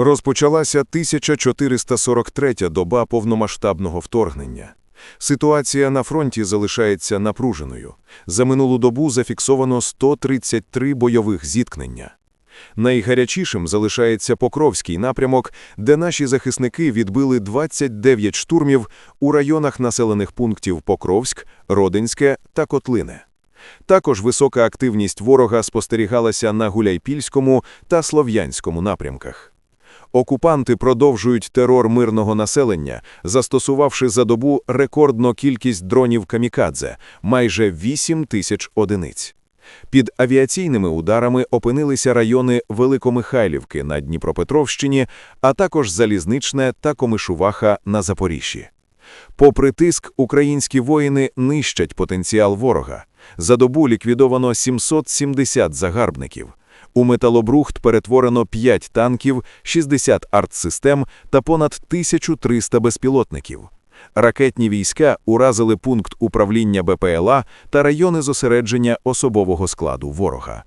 Розпочалася 1443 доба повномасштабного вторгнення. Ситуація на фронті залишається напруженою. За минулу добу зафіксовано 133 бойових зіткнення. Найгарячішим залишається Покровський напрямок, де наші захисники відбили 29 штурмів у районах населених пунктів Покровськ, Родинське та Котлине. Також висока активність ворога спостерігалася на Гуляйпільському та Слов'янському напрямках. Окупанти продовжують терор мирного населення, застосувавши за добу рекордну кількість дронів «Камікадзе» – майже 8 тисяч одиниць. Під авіаційними ударами опинилися райони Великомихайлівки на Дніпропетровщині, а також Залізничне та Комишуваха на Запоріжжі. Попри тиск, українські воїни нищать потенціал ворога. За добу ліквідовано 770 загарбників. У металобрухт перетворено 5 танків, 60 артсистем та понад 1300 безпілотників. Ракетні війська уразили пункт управління БПЛА та райони зосередження особового складу ворога.